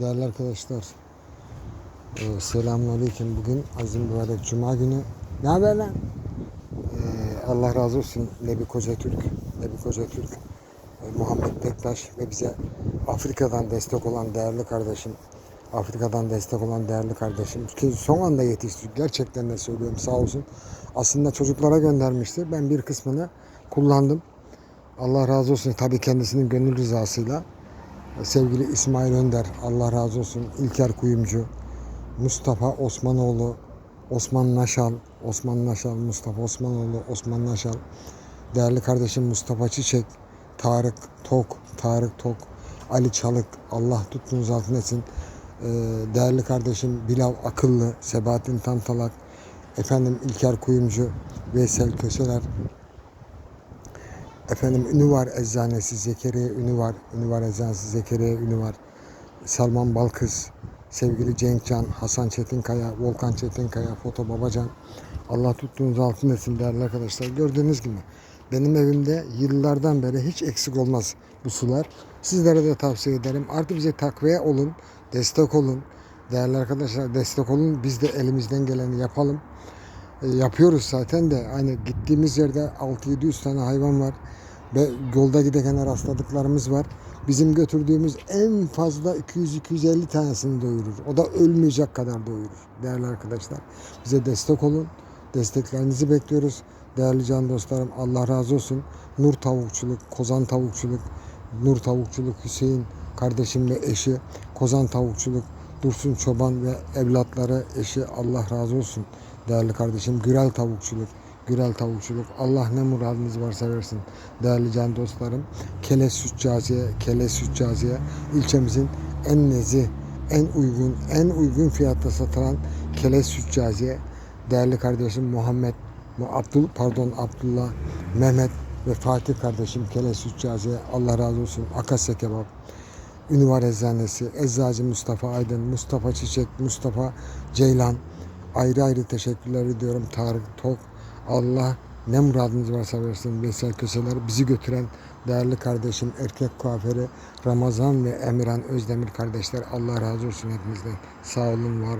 Değerli arkadaşlar, e, selamünaleyküm. Bugün Azim Mübarek Cuma günü. Ne haber lan? E, Allah razı olsun Nebi Koca Türk, Nebi Koca Türk, e, Muhammed Bektaş ve bize Afrika'dan destek olan değerli kardeşim, Afrika'dan destek olan değerli kardeşim ki son anda yetişti. Gerçekten de söylüyorum sağ olsun. Aslında çocuklara göndermişti. Ben bir kısmını kullandım. Allah razı olsun tabii kendisinin gönül rızasıyla. Sevgili İsmail Önder, Allah razı olsun. İlker Kuyumcu, Mustafa Osmanoğlu, Osman Naşal, Osman Naşal, Mustafa Osmanoğlu, Osman Naşal, değerli kardeşim Mustafa Çiçek, Tarık Tok, Tarık Tok, Ali Çalık, Allah tuttuğunuz altın etsin. Ee, değerli kardeşim Bilal Akıllı, Sebahattin Tantalak, efendim İlker Kuyumcu, Veysel Köseler, Efendim ünü var eczanesi Zekeriya ünü var. Ünü var eczanesi Zekeriya ünü var. Salman Balkız, sevgili Cenkcan, Hasan Çetinkaya, Volkan Çetinkaya, Foto Babacan. Allah tuttuğunuz altın etsin değerli arkadaşlar. Gördüğünüz gibi benim evimde yıllardan beri hiç eksik olmaz bu sular. Sizlere de tavsiye ederim. Artık bize takviye olun, destek olun. Değerli arkadaşlar destek olun. Biz de elimizden geleni yapalım. E, yapıyoruz zaten de hani gittiğimiz yerde 6-700 tane hayvan var ve yolda giderken rastladıklarımız var. Bizim götürdüğümüz en fazla 200-250 tanesini doyurur. O da ölmeyecek kadar doyurur değerli arkadaşlar. Bize destek olun. Desteklerinizi bekliyoruz. Değerli can dostlarım Allah razı olsun. Nur Tavukçuluk, Kozan Tavukçuluk, Nur Tavukçuluk Hüseyin kardeşim ve eşi, Kozan Tavukçuluk, Dursun Çoban ve evlatları, eşi Allah razı olsun. Değerli kardeşim Gürel Tavukçuluk, Gürel Tavukçuluk. Allah ne muradınız varsa versin. Değerli can dostlarım. Kele Sütcaziye, Kele Sütcaziye ilçemizin en nezih, en uygun, en uygun fiyatta satılan Kele Sütcaziye. Değerli kardeşim Muhammed, Abdul, pardon Abdullah, Mehmet ve Fatih kardeşim Kele Sütcaziye. Allah razı olsun. Akasya Kebap. Ünvar Eczanesi, Eczacı Mustafa Aydın, Mustafa Çiçek, Mustafa Ceylan. Ayrı ayrı teşekkürler ediyorum Tarık Tok. Allah ne muradınız varsa versin Veysel Köseler. Bizi götüren değerli kardeşim erkek kuaförü Ramazan ve Emirhan Özdemir kardeşler. Allah razı olsun hepinizden. Sağ olun, var olun.